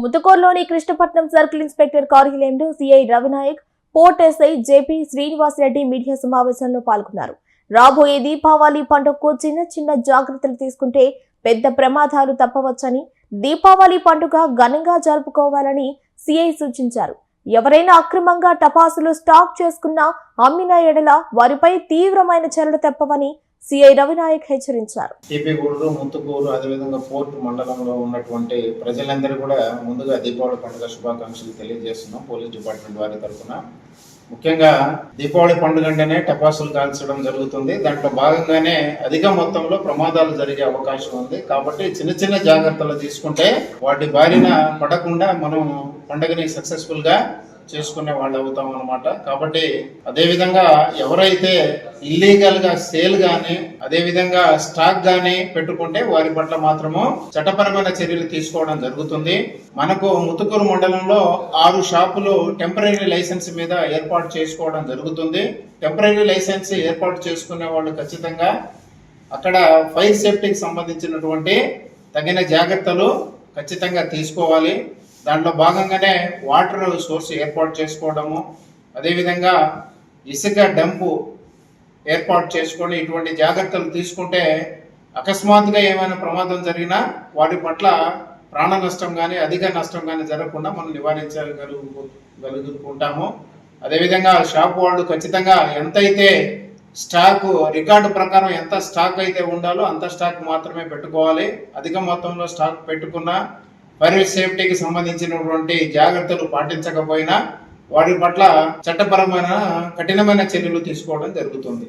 ముతుకూరులోని Krishnapatnam circle inspector కార్యాలయంలో CI Ravinayak port SI JP Srinivasareddy media సమావేశంలో పాల్గొన్నారు. రాబోయే దీపావళి పండుగకు చిన్న చిన్న జాగ్రత్తలు తీసుకుంటే పెద్ద ప్రమాదాలు తప్పవచ్చని దీపావళి పండుగ ఘనంగా జరుపుకోవాలని సిఐ సూచించారు. ఎవరైనా అక్రమంగా టపాసులు స్టాక్ చేసుకున్నా అమ్మిన ఎడల వారిపై తీవ్రమైన చర్యలు తప్పవని సిఐ రవినాయక్ హెచ్చరించారు. టీపీగూడూరు ముంతుకూరు అదేవిధంగా ఫోర్ట్ మండలంలో ఉన్నటువంటి ప్రజలందరూ కూడా ముందుగా దీపావళి పండుగ శుభాకాంక్షలు తెలియజేస్తున్నాం పోలీస్ డిపార్ట్మెంట్ వారి తరఫున. ముఖ్యంగా దీపావళి పండుగ అంటేనే టపాసులు కాల్చడం జరుగుతుంది. దాంట్లో భాగంగానే అధిక మొత్తంలో ప్రమాదాలు జరిగే అవకాశం ఉంది. కాబట్టి చిన్న చిన్న జాగ్రత్తలు తీసుకుంటే వాటి బారిన పడకుండా మనం పండుగని సక్సెస్ఫుల్గా చేసుకునే వాళ్ళు అవుతాం అనమాట కాబట్టి అదేవిధంగా ఎవరైతే ఇల్లీగల్గా సేల్ గాని అదే విధంగా స్టాక్ గాని పెట్టుకుంటే వారి పట్ల మాత్రము చట్టపరమైన చర్యలు తీసుకోవడం జరుగుతుంది. మనకు ముతుకూరు మండలంలో ఆరు షాపులు టెంపరీ లైసెన్స్ మీద ఏర్పాటు చేసుకోవడం జరుగుతుంది. టెంపరీ లైసెన్స్ ఏర్పాటు చేసుకునే వాళ్ళు ఖచ్చితంగా అక్కడ ఫైర్ సేఫ్టీకి సంబంధించినటువంటి తగిన జాగ్రత్తలు ఖచ్చితంగా తీసుకోవాలి. దాంట్లో భాగంగానే వాటర్ సోర్స్ ఏర్పాటు చేసుకోవడము. అదేవిధంగా ఇసుక డంపు ఏర్పాటు చేసుకొని ఇటువంటి జాగ్రత్తలు తీసుకుంటే అకస్మాత్తుగా ఏమైనా ప్రమాదం జరిగినా వాటి పట్ల ప్రాణ నష్టం కానీ అధిక నష్టం కానీ జరగకుండా మనం నివారించగలుగు అదేవిధంగా షాప్ వాళ్ళు ఖచ్చితంగా ఎంతైతే స్టాక్ రికార్డు ప్రకారం ఎంత స్టాక్ అయితే ఉండాలో అంత స్టాక్ మాత్రమే పెట్టుకోవాలి. అధిక మొత్తంలో స్టాక్ పెట్టుకున్నా ఫైర్ సేఫ్టీకి సంబంధించినటువంటి జాగ్రత్తలు పాటించకపోయినా వాటి పట్ల చట్టపరమైన కఠినమైన చర్యలు తీసుకోవడం జరుగుతుంది.